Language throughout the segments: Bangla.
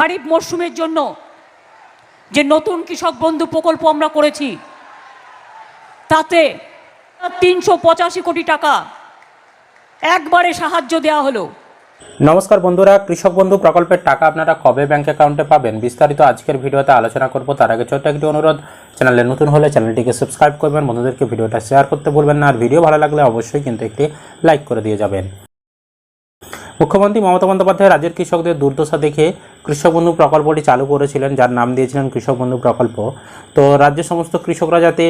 খারিফ মরশুমের জন্য যে নতুন কৃষক বন্ধু প্রকল্প আমরা করেছি, তাতে তিনশো পঁচাশি কোটি টাকা একবারে সাহায্য দেওয়া হলো। নমস্কার বন্ধুরা, কৃষক বন্ধু প্রকল্পের টাকা আপনারা কবে ব্যাংক অ্যাকাউন্টে পাবেন বিস্তারিত আজকের ভিডিওতে আলোচনা করব। তার আগে ছোট্ট একটি অনুরোধ, চ্যানেলে নতুন হলে চ্যানেলটিকে সাবস্ক্রাইব করবেন, বন্ধুদেরকে ভিডিওটা শেয়ার করতে ভুলবেন না, আর ভিডিও ভালো লাগলে অবশ্যই কিন্তু একটি লাইক করে দিয়ে যাবেন। মুখ্যমন্ত্রী মমতা বন্দ্যোপাধ্যায় রাজ্যের কৃষকদের দুর্দশা দেখে কৃষক বন্ধু প্রকল্পটি চালু করেছিলেন, যার নাম দিয়েছিলেন কৃষক বন্ধু প্রকল্প। তো রাজ্যের সমস্ত কৃষকরা যাতে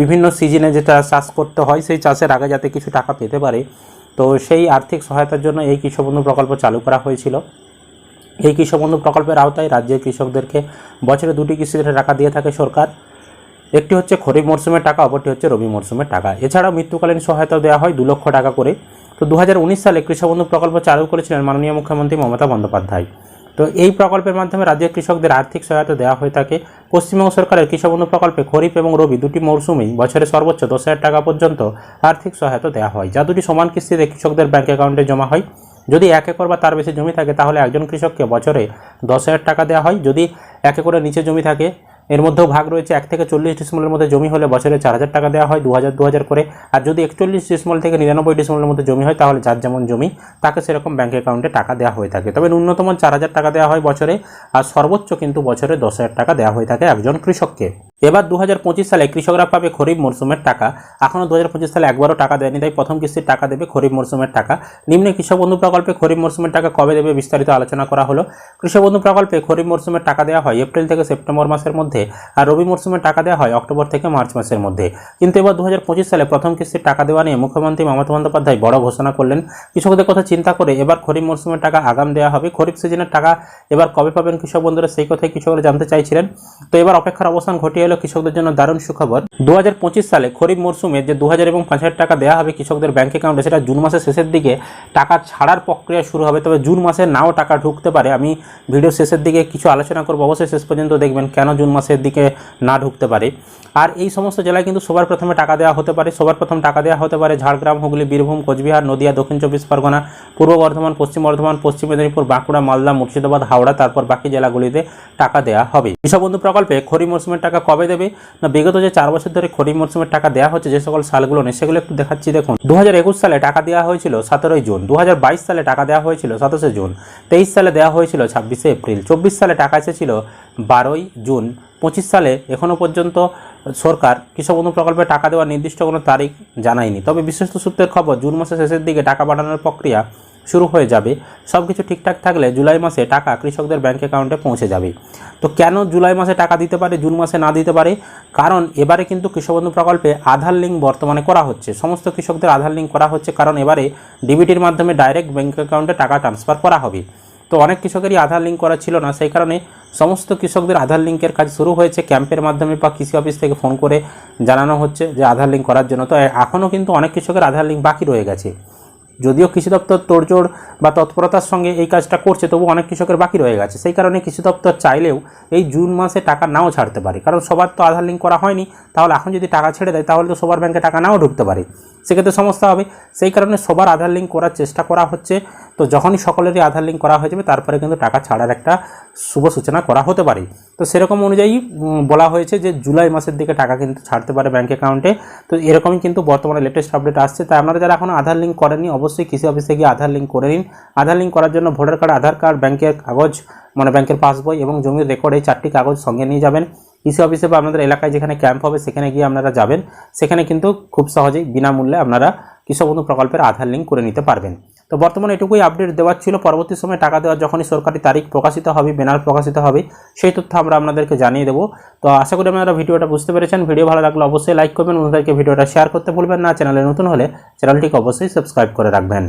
বিভিন্ন সিজনে যেটা চাষ করতে হয়, সেই চাষের আগে যাতে কিছু টাকা পেতে পারে, তো সেই আর্থিক সহায়তার জন্য এই কৃষক বন্ধু প্রকল্প চালু করা হয়েছিল। এই কৃষক বন্ধু প্রকল্পের আওতায় রাজ্যের কৃষকদেরকে বছরে দুটি কিস্তিতে টাকা দিয়ে থাকে সরকার। একটি হচ্ছে খরিফ মরশুমের টাকা, অপরটি হচ্ছে রবি মরশুমের টাকা। এছাড়াও মৃত্যুকালীন সহায়তা দেওয়া হয় দু লক্ষ টাকা করে। তো দু হাজার উনিশ সালে কৃষক বন্ধু প্রকল্প চালু করেছিলেন মাননীয় মুখ্যমন্ত্রী মমতা বন্দ্যোপাধ্যায়। তো এই প্রকল্পের মাধ্যমে রাজ্যের কৃষকদের আর্থিক সহায়তা দেওয়া হয়ে থাকে। পশ্চিমবঙ্গ সরকারের কৃষক বন্ধু প্রকল্পে খরিফ এবং রবি দুটি মরশুমেই বছরে সর্বোচ্চ দশ হাজার টাকা পর্যন্ত আর্থিক সহায়তা দেওয়া হয়, যা দুটি সমান কিস্তিতে কৃষকদের ব্যাঙ্ক অ্যাকাউন্টে জমা হয়। যদি এক একর বা তার বেশি জমি থাকে, তাহলে একজন কৃষককে বছরে দশ হাজার টাকা দেওয়া হয়। যদি এক একরের নিচে জমি থাকে এর মধ্যেও ভাগ রয়েছে এক থেকে চল্লিশ ডিসমলের মধ্যে জমি হলে বছরে চার হাজার টাকা দেওয়া হয় দু হাজার দু হাজার করে। আর যদি একচল্লিশ ডিসমল থেকে নিরানব্বই ডিসমলের মধ্যে জমি হয়, তাহলে যার যেমন জমি, তাকে সেরকম ব্যাঙ্ক অ্যাকাউন্টে টাকা দেওয়া হয়ে থাকে। তবে ন্যূনতম চার হাজার টাকা দেওয়া হয় বছরে, আর সর্বোচ্চ কিন্তু বছরে দশ হাজার টাকা দেওয়া হয়ে থাকে একজন কৃষককে। এবার দু হাজার পঁচিশ সালে কৃষকরা পাবে খরিফ মরশুমের টাকা। এখনও দু হাজার পঁচিশ সালে একবারও টাকা দেয়নি, তাই প্রথম কিস্তির টাকা দেবে খরিফ মরশুমের টাকা। নিম্নে কৃষক বন্ধু প্রকল্পে খরিফ মরশুমের টাকা কবে দেবে বিস্তারিত আলোচনা করা হলো। কৃষক বন্ধু প্রকল্পে খরিফ মরশুমের টাকা দেওয়া হয় এপ্রিল থেকে সেপ্টেম্বর মাসের মধ্যে আর রবি মরশুমের টাকা দেওয়া হয় অক্টোবর থেকে মার্চ মাসের মধ্যে। কিন্তু এবার দু হাজার পঁচিশ সালে প্রথম কিস্তির টাকা দেওয়া নিয়ে মুখ্যমন্ত্রী মমতা বন্দ্যোপাধ্যায় বড় ঘোষণা করলেন। কৃষকদের কথা চিন্তা করে এবার খরিফ মরশুমের টাকা আগাম দেওয়া হবে। খরিফ সিজনের টাকা এবার কবে পাবেন কৃষক বন্ধুরা, সেই কথাই কৃষকরা জানতে চাইছিলেন। তো এবার অপেক্ষার অবস্থান ঘটিয়ে এলো কৃষকদের জন্য দারুণ সুখবর। দু হাজার পঁচিশ সালে খরিফ মরশুমে যে দু হাজার এবং পাঁচ হাজার টাকা দেওয়া হবে কৃষকদের ব্যাংক অ্যাকাউন্টে সেটা জুন মাসের শেষের দিকে টাকা ছাড়ার প্রক্রিয়া শুরু হবে। তবে জুন মাসে নাও টাকা ঢুকতে পারে। আমি ভিডিও শেষের দিকে কিছু আলোচনা করব। অবশ্যই শেষ পর্যন্ত দেখবেন কেন জুন মাসের দিকে না ঢুকতে পারে। আর এই সমস্ত জেলায় কিন্তু সবার প্রথমে টাকা দেওয়া হতে পারে। সবার প্রথম টাকা দেওয়া হতে পারে ঝাড়গ্রাম, হুগলি, বীরভূম, কোচবিহার, নদিয়া, দক্ষিণ চব্বিশ পরগনা, পূর্ব বর্ধমান, পশ্চিম বর্ধমান, পশ্চিম মেদিনীপুর, বাঁকুড়া, মালদা, মুর্শিদাবাদ, হাওড়া, তারপর বাকি জেলাগুলিতে টাকা দেওয়া হবে। কৃষক বন্ধু প্রকল্পে খরিফ মরশুমের টাকা কবে দেবে? না, বিগত যে চার বছর ধরে খরিফ মরশুমের টাকা দেওয়া হচ্ছে যে সকল সালগুলো নেই সেগুলো একটু দেখাচ্ছি, দেখুন। দু হাজার একুশ সালে টাকা দেওয়া হয়েছিল সতেরোই জুন দু হাজার বাইশ সালে টাকা দেওয়া হয়েছিল সাতাশে জুন, তেইশ সালে দেওয়া হয়েছিল ছাব্বিশে এপ্রিল, চব্বিশ সালে টাকা এসেছিল বারোই জুন, পঁচিশ সালে এখনও পর্যন্ত সরকার কৃষক বন্ধু প্রকল্পে টাকা দেওয়ার নির্দিষ্ট কোনো তারিখ জানায়নি। তবে বিশ্বস্ত সূত্রের খবর, জুন মাসের শেষের দিকে টাকা পাঠানোর প্রক্রিয়া শুরু হয়ে যাবে। সব কিছু ঠিকঠাক থাকলে জুলাই মাসে টাকা কৃষকদের ব্যাঙ্ক অ্যাকাউন্টে পৌঁছে যাবে। তো কেন জুলাই মাসে টাকা দিতে পারে, জুন মাসে না দিতে পারে? কারণ এবারে কিন্তু কৃষক বন্ধু প্রকল্পে আধার লিঙ্ক বর্তমানে করা হচ্ছে। সমস্ত কৃষকদের আধার লিঙ্ক করা হচ্ছে কারণ এবারে ডিবিটির মাধ্যমে ডাইরেক্ট ব্যাঙ্ক অ্যাকাউন্টে টাকা ট্রান্সফার করা হবে। তো অনেক কৃষকেরই আধার লিঙ্ক করা ছিল না, সেই কারণে সমস্ত কৃষকদের আধার লিঙ্কের কাজ শুরু হয়েছে। ক্যাম্পের মাধ্যমে বা কৃষি অফিস থেকে ফোন করে জানানো হচ্ছে যে আধার লিঙ্ক করার জন্য। তো এখনও কিন্তু অনেক কৃষকের আধার লিঙ্ক বাকি রয়ে গেছে। যদিও কৃষি দপ্তর তোড়জোড় বা তৎপরতার সঙ্গে এই কাজটা করছে, তবু অনেক কৃষকের বাকি রয়ে গেছে। সেই কারণে কৃষি দপ্তর চাইলেও এই জুন মাসে টাকা নাও ছাড়তে পারে। কারণ সবার তো আধার লিঙ্ক করা হয়নি, তাহলে এখন যদি টাকা ছেড়ে দেয়, তাহলে তো সবার ব্যাংকে টাকা নাও ঢুকতে পারে। সেক্ষেত্রে সমস্যা হবে। সেই কারণে সবার আধার লিঙ্ক করার চেষ্টা করা হচ্ছে। তো যখনই সকলেরই আধার লিঙ্ক করা হয়ে যাবে, তারপরে কিন্তু টাকা ছাড়ার একটা শুভ সূচনা করা হতে পারে। তো সেরকম অনুযায়ী বলা হয়েছে যে জুলাই মাসের দিকে টাকা কিন্তু ছাড়তে পারে ব্যাঙ্ক অ্যাকাউন্টে তো এরকমই কিন্তু বর্তমানে লেটেস্ট আপডেট আসছে। তাই আপনারা যারা এখনও আধার লিঙ্ক করেননি, অবশ্যই কৃষি অফিসে গিয়ে আধার লিঙ্ক করে নিন। আধার লিঙ্ক করার জন্য ভোটার কার্ড আধার কার্ড ব্যাংকের কাগজ মানে ব্যাংকের পাসবই এবং জমির রেকর্ড এই চারটি কাগজ সঙ্গে নিয়ে যাবেন। কৃষি অফিসে বা আপনাদের এলাকায় যেখানে ক্যাম্প হবে, সেখানে গিয়ে আপনারা যাবেন। সেখানে কিন্তু খুব সহজেই বিনামূল্যে আপনারা কৃষক বন্ধু প্রকল্পের আধার লিঙ্ক করে নিতে পারবেন। তো বর্তমানে এটুকুই আপডেট দেওয়ার ছিল। পরবর্তী সময়ে টাকা দেওয়ার যখনই সরকারি তারিখ প্রকাশিত হবে ব্যানার প্রকাশিত হবে, সেই তথ্য আমরা আপনাদেরকে জানিয়ে দেবো। তো আশা করি আপনারা ভিডিওটা বুঝতে পেরেছেন। ভিডিও ভালো লাগলে অবশ্যই লাইক করবেন ওনাদেরকে ভিডিওটা শেয়ার করতে ভুলবেন না। চ্যানেলে নতুন হলে চ্যানেলটিকে অবশ্যই সাবস্ক্রাইব করে রাখবেন।